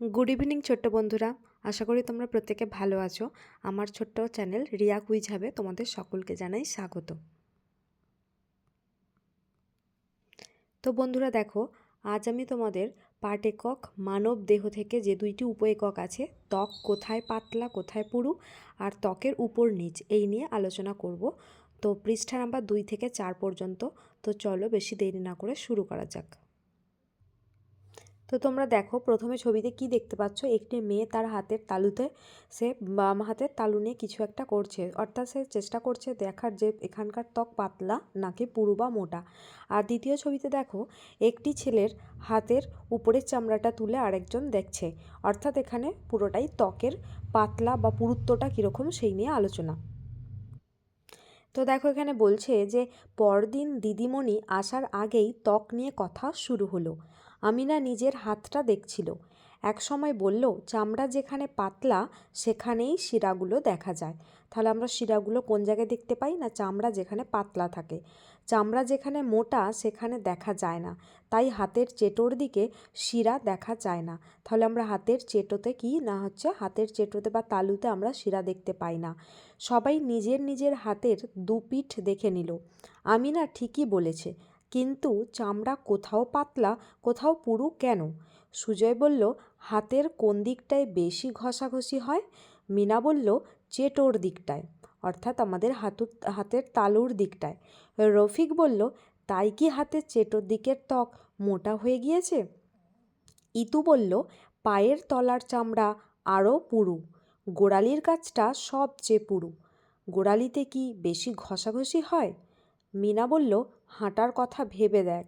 Good evening ছোট্ট বন্ধুরা। আশা করি তোমরা প্রত্যেকে ভালো আছো। আমার ছোট্ট চ্যানেল রিয়া কুইজ হবে তোমাদের সকলকে জানাই স্বাগত। তো বন্ধুরা দেখো, আজ আমি তোমাদের পাট একক মানব দেহ থেকে যে দুইটি উপ একক আছে, ত্বক কোথায় পাতলা, কোথায় পুরু, আর ত্বকের উপর নিচ, এই নিয়ে আলোচনা করব। তো পৃষ্ঠা নাম্বার দুই থেকে চার পর্যন্ত। তো চলো বেশি দেরি না করে শুরু করা যাক। তো তোমরা দেখো, প্রথমে ছবিতে কি দেখতে পাচ্ছ? একটি মেয়ে তার হাতের তালুতে, সে বাম হাতের তালু নিয়ে কিছু একটা করছে। অর্থাৎ সে চেষ্টা করছে দেখার যে এখানকার ত্বক পাতলা নাকি পুরু বা মোটা। আর দ্বিতীয় ছবিতে দেখো, একটি ছেলের হাতের উপরের চামড়াটা তুলে আরেকজন দেখছে। অর্থাৎ এখানে পুরোটাই ত্বকের পাতলা বা পুরুত্বটা কীরকম সেই নিয়ে আলোচনা। তো দেখো, এখানে বলছে যে, পরদিন দিদিমণি আসার আগেই ত্বক নিয়ে কথা শুরু হলো। আমিনা নিজের হাতটা দেখছিল। এক সময় বলল, চামড়া যেখানে পাতলা, সেখানেই শিরাগুলো দেখা যায়। তাহলে আমরা শিরাগুলো কোন জায়গায় দেখতে পাই না চামড়া যেখানে পাতলা থাকে? চামড়া যেখানে মোটা, সেখানে দেখা যায় না। তাই হাতের চেটোর দিকে শিরা দেখা যায় না। তাহলে আমরা হাতের চেটোতে কি? না হচ্ছে হাতের চেটোতে বা তালুতে আমরা শিরা দেখতে পাই না। সবাই নিজের নিজের হাতের দুপিঠ দেখে নিল। আমি না ঠিকই বলেছে। কিন্তু চামড়া কোথাও পাতলা, কোথাও পুরু কেন? সুজয় বলল, হাতের কোন দিকটায় বেশি ঘষাঘষি হয়? মিনা বলল, চেটোর দিকটায়, অর্থাৎ আমাদের হাতুর হাতের তালুর দিকটায়। রফিক বলল, তাই কি হাতের চেটোর দিকের ত্বক মোটা হয়ে গিয়েছে? ইতু বলল, পায়ের তলার চামড়া আরও পুরু, গোড়ালির কাছটা সবচেয়ে পুরু। গোড়ালিতে কি বেশি ঘষাঘষি হয়? মিনা বলল হাঁটার কথা ভেবে দেখ।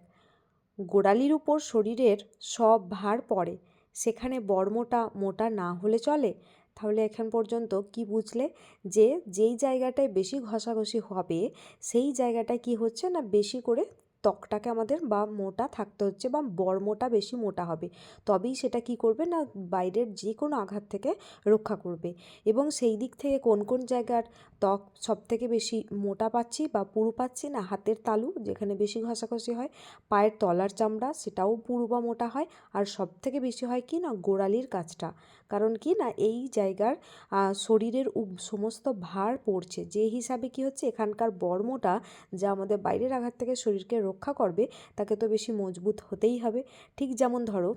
গোড়ালির উপর শরীরের সব ভার পড়ে। সেখানে বড়মোটা মোটা না হলে চলে? তাহলে এখন পর্যন্ত কি বুঝলে? যে যেই জায়গাটায় বেশি ঘষাঘষি হবে, সেই জায়গাটায় কি হচ্ছে না বেশি করে ত্বকটাকে আমাদের বা মোটা থাকতে হচ্ছে বা বড়মোটা বেশি মোটা হবে। তবেই সেটা কি করবে না বাইরের যে কোনো আঘাত থেকে রক্ষা করবে। এবং সেই দিক থেকে কোন কোন জায়গার ত্বক সব থেকে বেশি মোটা পাচ্ছি বা পুরু পাচ্ছি না, হাতের তালু যেখানে বেশি ঘষাঘষি হয়, পায়ের তলার চামড়া সেটাও পুরু বা মোটা হয়, আর সব থেকে বেশি হয় কি না গোড়ালির কাছটা কারণ কি না, এই জায়গার শরীরের সমস্ত ভার পড়ছে। যে হিসাবে কি হচ্ছে, এখানকার বর্মটা যা আমাদের বাইরের আঘাত থেকে শরীরকে রক্ষা করবে, তাকে তো বেশি মজবুত হতেই হবে। ঠিক যেমন ধরো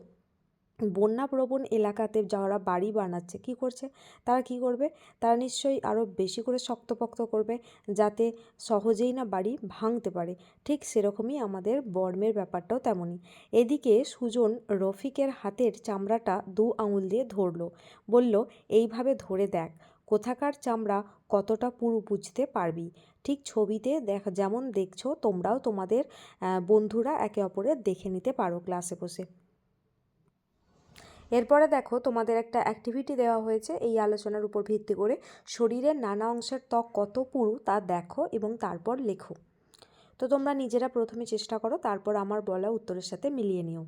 বন্যাপ্রবণ এলাকাতে যারা বাড়ি বানাচ্ছে, কি করছে? তারা কি করবে? তারা নিশ্চয়ই আরও বেশি করে শক্তপোক্ত করবে যাতে সহজেই না বাড়ি ভাঙতে পারে। ঠিক সেরকমই আমাদের বর্মের ব্যাপারটাও তেমনই। এদিকে সুজন রফিকের হাতের চামড়াটা দু আঙুল দিয়ে ধরলো। বলল, এইভাবে ধরে দেখ, কোথাকার চামড়া কতটা পুরু বুঝতে পারবি। ঠিক ছবিতে দেখ, যেমন দেখছ, তোমরাও তোমাদের বন্ধুরা একে অপরের দেখে নিতে পারো ক্লাসে বসে। এরপরে দেখো তোমাদের একটা অ্যাক্টিভিটি দেওয়া হয়েছে, এই আলোচনার উপর ভিত্তি করে শরীরের নানা অংশের ত্বক কত পুরু তা দেখো এবং তারপর লেখো। তো তোমরা নিজেরা প্রথমে চেষ্টা করো, তারপর আমার বলা উত্তরের সাথে মিলিয়ে নিও।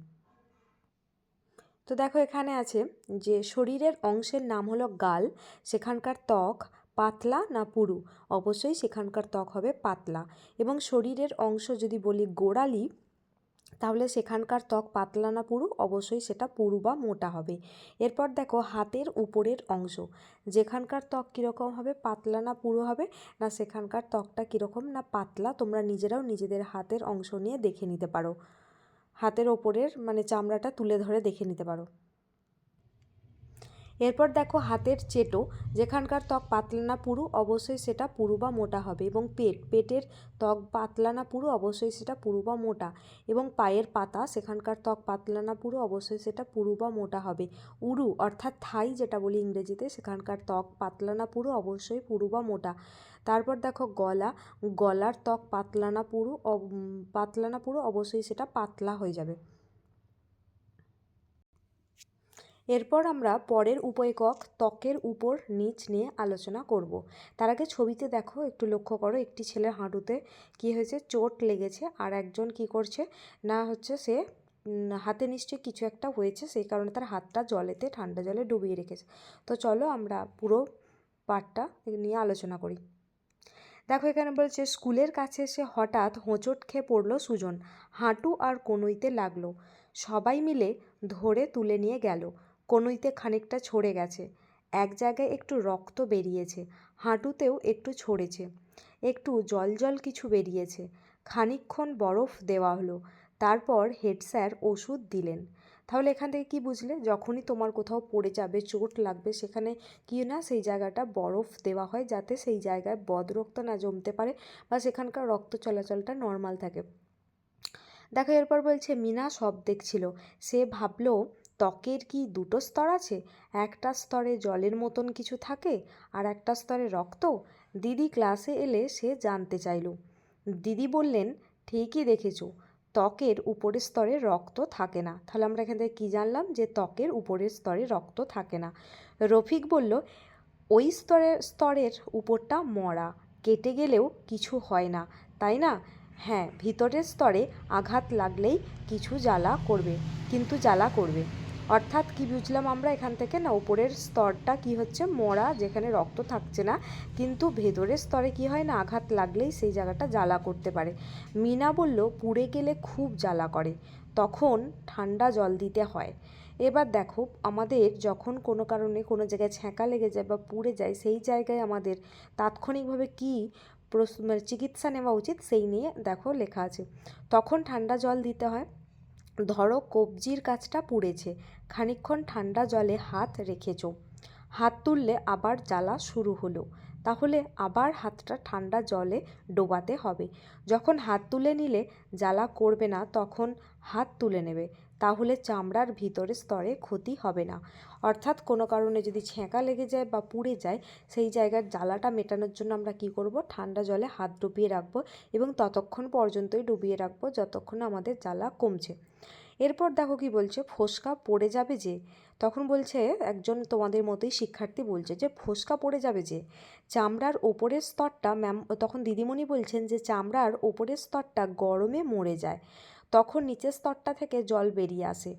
তো দেখো এখানে আছে যে শরীরের অংশের নাম হলো গাল, সেখানকার ত্বক পাতলা না পুরু? অবশ্যই সেখানকার ত্বক হবে পাতলা এবং শরীরের অংশ যদি বলি গোড়ালি তাহলে সেখানকার ত্বক পাতলা না পুরু, অবশ্যই সেটা পুরু বা মোটা হবে। এরপর দেখো হাতের উপরের অংশ। যেখানকার ত্বক কীরকম হবে, পাতলা না পুরু হবে, না সেখানকার ত্বকটা কীরকম না পাতলা, তোমরা নিজেরাও নিজেদের হাতের অংশ নিয়ে দেখে নিতে পারো। হাতের ওপরের মানে চামড়াটা তুলে ধরে দেখে নিতে পারো। এরপর দেখো হাতের চেটো, যেখানকার ত্বক পাতলা না পুরু, অবশ্যই সেটা পুরু বা মোটা হবে এবং পেট, পেটের ত্বক পাতলা না পুরু, অবশ্যই সেটা পুরু বা মোটা এবং পায়ের পাতা, সেখানকার ত্বক পাতলা না পুরু, অবশ্যই সেটা পুরু বা মোটা হবে। উরু, অর্থাৎ থাই যেটা বলি ইংরেজিতে, সেখানকার ত্বক পাতলা না পুরু, অবশ্যই পুরু বা মোটা। তারপর দেখো গলা, গলার ত্বক পাতলা না পুরু পাতলা না পুরু, অবশ্যই সেটা পাতলা হয়ে যাবে। এরপর আমরা পরের উপএকক ত্বকের উপর নিচ নিয়ে আলোচনা করব। তার আগে ছবিতে দেখো, একটু লক্ষ্য করো, একটি ছেলের হাঁটুতে কি হয়েছে, চোট লেগেছে আর একজন কি করছে, না হচ্ছে সে হাতে নিশ্চয়ই কিছু একটা হয়েছে, সেই কারণে তার হাতটা জলেতে, ঠান্ডা জলে ডুবিয়ে রেখেছে। তো চলো আমরা পুরো পার্টটা নিয়ে আলোচনা করি। দেখো, এখানে বলছে, স্কুলের কাছে এসে হঠাৎ হোঁচট খেয়ে পড়ল সুজন। হাঁটু আর কনুইতে লাগল। সবাই মিলে ধরে তুলে নিয়ে গেল। কনুইতে খানিকটা ছড়ে গেছে। এক জায়গায় একটু রক্ত বেরিয়েছে, হাঁটুতেও একটু ছড়েছে একটু জল জল কিছু বেরিয়েছে। খানিকক্ষণ বরফ দেওয়া হলো, তারপর হেড স্যার ওষুধ দিলেন। তাহলে এখান থেকে কি বুঝলে? যখনই তোমার কোথাও পড়ে যাবে, চোট লাগবে, সেখানে কি না সেই জায়গাটা বরফ দেওয়া হয় যাতে সেই জায়গায় বদরক্ত না জমতে পারে বা সেখানকার রক্ত চলাচলটা নর্মাল থাকে। দেখো, এরপর বলছে, মিনা সব দেখছিল। সে ভাবলো ত্বকের কি দুটো স্তর আছে? একটা স্তরে জলের মতন কিছু থাকে আর একটা স্তরে রক্ত? দিদি ক্লাসে এলে সে জানতে চাইল। দিদি বললেন, ঠিকই দেখেছ, ত্বকের উপরের স্তরে রক্ত থাকে না। তাহলে আমরা এখান থেকে কী জানলাম যে ত্বকের উপরের স্তরে রক্ত থাকে না? রফিক বলল, ওই স্তরের স্তরের উপরটা মরা, কেটে গেলেও কিছু হয় না, তাই না? হ্যাঁ ভিতরের স্তরে আঘাত লাগলেই কিছু জ্বালা করবে, কিন্তু জ্বালা করবে। অর্থাৎ কি বুঝলাম আমরা এখান থেকে না, উপরের স্তরটা কি হচ্ছে মরা যেখানে রক্ত থাকছে না, কিন্তু ভেতরের স্তরে কি হয় না, আঘাত লাগলেই সেই জায়গাটা জ্বালা করতে পারে। মিনা বলল, পুড়ে গেলে খুব জ্বালা করে, তখন ঠান্ডা জল দিতে হয়। এবার দেখো, আমাদের যখন কোনো কারণে কোনো জায়গায় ছ্যাঁকা লেগে যায় বা পুড়ে যায়, সেই জায়গায় আমাদের তাৎক্ষণিকভাবে কী মানে চিকিৎসা নেওয়া উচিত, সেই নিয়ে দেখো লেখা আছে। তখন ঠান্ডা জল দিতে হয় ধরো কবজির কাছটা পুড়েছে, খানিকক্ষণ ঠান্ডা জলে হাত রেখেছ। হাত তুললে আবার জ্বালা শুরু হলো। তাহলে আবার হাতটা ঠান্ডা জলে ডোবাতে হবে। যখন হাত তুলে নিলে জ্বালা করবে না, তখন হাত তুলে নেবে। তাহলে চামড়ার ভিতরের স্তরে ক্ষতি হবে না। অর্থাৎ কোনো কারণে যদি ছ্যাঁকা লেগে যায় বা পুড়ে যায়, সেই জায়গার জ্বালাটা মেটানোর জন্য আমরা কি করব? ঠান্ডা জলে হাত ডুবিয়ে রাখব এবং ততক্ষণ পর্যন্তই ডুবিয়ে রাখব যতক্ষণ আমাদের জ্বালা কমছে। এরপর দেখো কি বলছে, ফোসকা পড়ে যাবে যে, তখন বলছে একজন তোমাদের মতোই শিক্ষার্থী বলছে যে, ফোসকা পড়ে যাবে যে, চামড়ার ওপরের স্তরটা ম্যাম, তখন দিদিমণি বলছেন যে, চামড়ার ওপরের স্তরটা গরমে মরে যায়, তখন নিচের স্তরটা থেকে জল বেরিয়ে আসে।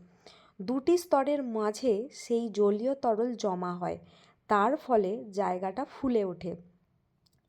দুটি স্তরের মাঝে সেই জলীয় তরল জমা হয়, তার ফলে জায়গাটা ফুলে ওঠে।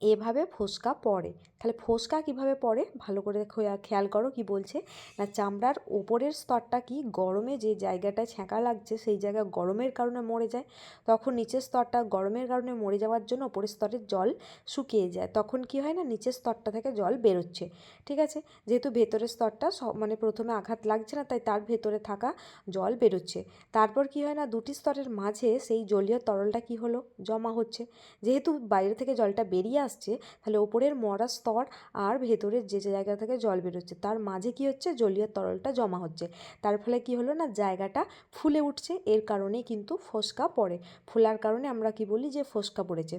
এভাবে ফোসকা পড়ে। তাহলে ফোসকা কীভাবে পড়ে? ভালো করে খেয়াল করো কি বলছে। না, চামড়ার ওপরের স্তরটা কি? গরমে যে জায়গাটায় ছ্যাঁকা লাগছে, সেই জায়গা গরমের কারণে মরে যায়। তখন নিচের স্তরটা গরমের কারণে মরে যাওয়ার জন্য ওপরের স্তরের জল শুকিয়ে যায়। তখন কি হয় না? নিচের স্তরটা থেকে জল বেরোচ্ছে। ঠিক আছে? যেহেতু ভেতরের স্তরটা মানে প্রথমে আঘাত লাগছে না, তাই তার ভেতরে থাকা জল বেরোচ্ছে। তারপর কি হয় না? দুটি স্তরের মাঝে সেই জলীয় তরলটা কি হলো? জমা হচ্ছে। যেহেতু বাইরে থেকে জলটা বেরিয়ে আসছে, তাহলে ওপরের মরা স্তর আর ভেতরের যে জায়গা থেকে জল বেরোচ্ছে, তার মাঝে কি হচ্ছে? জলীয় তরলটা জমা হচ্ছে। তার ফলে কি হলো না? জায়গাটা ফুলে উঠছে। এর কারণেই কিন্তু ফোসকা পড়ে। ফোলার কারণে আমরা কি বলি যে ফোসকা পড়েছে।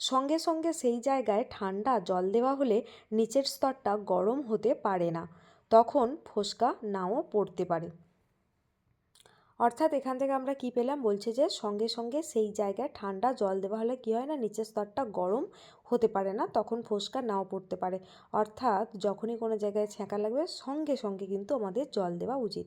সঙ্গে সঙ্গে সেই জায়গায় ঠান্ডা জল দেওয়া হলে নিচের স্তরটা গরম হতে পারে না। তখন ফোসকা নাও পড়তে পারে। অর্থাৎ এখান থেকে আমরা কি পেলাম? বলছে যে সঙ্গে সঙ্গে সেই জায়গায় ঠান্ডা জল দেওয়া হলে কী হয় না, নিচের স্তরটা গরম হতে পারে না, তখন ফোসকা নাও পড়তে পারে। অর্থাৎ যখনই কোনো জায়গায় ছ্যাঁকা লাগবে, সঙ্গে সঙ্গে কিন্তু আমাদের জল দেওয়া উচিত।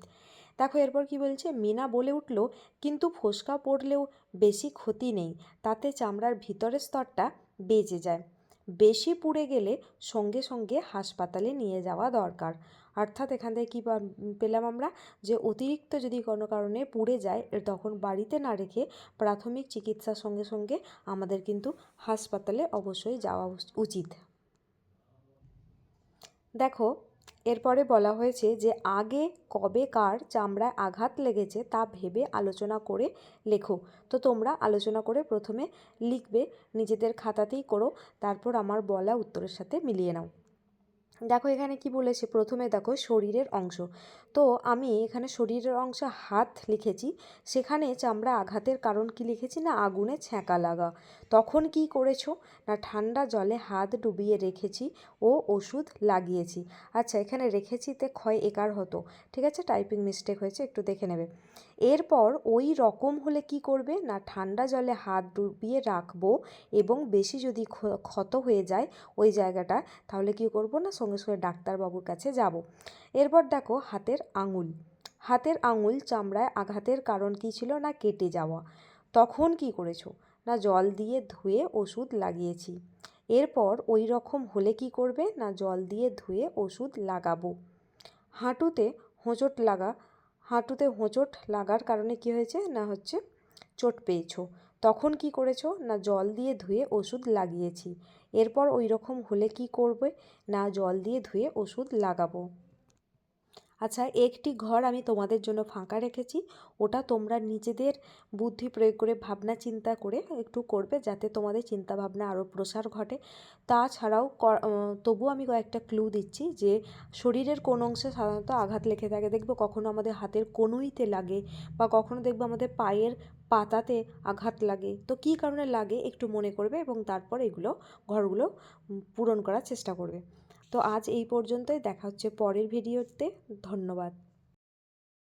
দেখো, এরপর কি বলছে? মিনা বলে উঠল, কিন্তু ফোসকা পড়লেও বেশি ক্ষতি নেই, তাতে চামড়ার ভিতরের স্তরটা বেজে যায়। বেশি পুড়ে গেলে সঙ্গে সঙ্গে হাসপাতালে নিয়ে যাওয়া দরকার। অর্থাৎ এখান থেকে কী পেলাম আমরা? যে অতিরিক্ত যদি কোনো কারণে পুড়ে যায় তখন বাড়িতে না রেখে প্রাথমিক চিকিৎসার সঙ্গে সঙ্গে আমাদের কিন্তু হাসপাতালে অবশ্যই যাওয়া উচিত। দেখো এরপরে বলা হয়েছে যে, আগে কবে কার চামড়ায় আঘাত লেগেছে তা ভেবে আলোচনা করে লেখো। তো তোমরা আলোচনা করে প্রথমে লিখবে, নিজেদের খাতাতেই করো, তারপর আমার বলা উত্তরের সাথে মিলিয়ে নাও। দেখো এখানে কি বলেছে? প্রথমে দেখো শরীরের অংশ। তো আমি এখানে শরীরের অংশ হাত লিখেছি, সেখানে চামড়া আঘাতের কারণ কি লিখেছি না? আগুনে ছ্যাঁকা লাগা। তখন কি করেছ? না, ঠান্ডা জলে হাত ডুবিয়ে রেখেছি, ও ওষুধ লাগিয়েছি। আচ্ছা এখানে রেখেছিতে ক্ষয় একার হতো। ঠিক আছে টাইপিং মিস্টেক হয়েছে, একটু দেখে নেবে। এরপর ওই রকম হলে কি করবে? না, ঠান্ডা জলে হাত ডুবিয়ে রাখব এবং বেশি যদি ক্ষত হয়ে যায় ওই জায়গাটা, তাহলে কি করব না, সঙ্গে সঙ্গে ডাক্তারবাবুর কাছে যাব। এরপর দেখো, হাতের আঙুল। হাতের আঙুল চামড়ায় আঘাতের কারণ কী ছিল? না, কেটে যাওয়া। তখন কি করেছ? না জল দিয়ে ধুয়ে ওষুধ লাগিয়েছি। এরপর ওই রকম হলে কি করবে? না জল দিয়ে ধুয়ে ওষুধ লাগাবো। হাঁটুতে হোঁচট লাগা, হাঁটুতে হোঁচট লাগার কারণে কি হয়েছে? না হচ্ছে চোট পেয়েছ। তখন কি করেছ? না জল দিয়ে ধুয়ে ওষুধ লাগিয়েছি। এরপর ওই রকম হলে কি করবে? না জল দিয়ে ধুয়ে ওষুধ লাগাবো। আচ্ছা একটি ঘর আমি তোমাদের জন্য ফাঁকা রেখেছি। ওটা তোমরা নিজেদের বুদ্ধি প্রয়োগ করে, ভাবনা চিন্তা করে একটু করবে যাতে তোমাদের চিন্তা ভাবনা আরও প্রসার ঘটে। তাছাড়াও তবুও আমি কয়েকটা ক্লু দিচ্ছি যে শরীরের কোন অংশে সাধারণত আঘাত লেগে থাকে। দেখবে কখনো আমাদের হাতের কনুইতে লাগে বা কখনো দেখবে আমাদের পায়ের পাতাতে আঘাত লাগে। তো কী কারণে লাগে একটু মনে করবে এবং তারপর এগুলো, ঘরগুলো পূরণ করার চেষ্টা করবে। তো আজ এই পর্যন্তই। দেখা হচ্ছে পরের ভিডিওতে। ধন্যবাদ।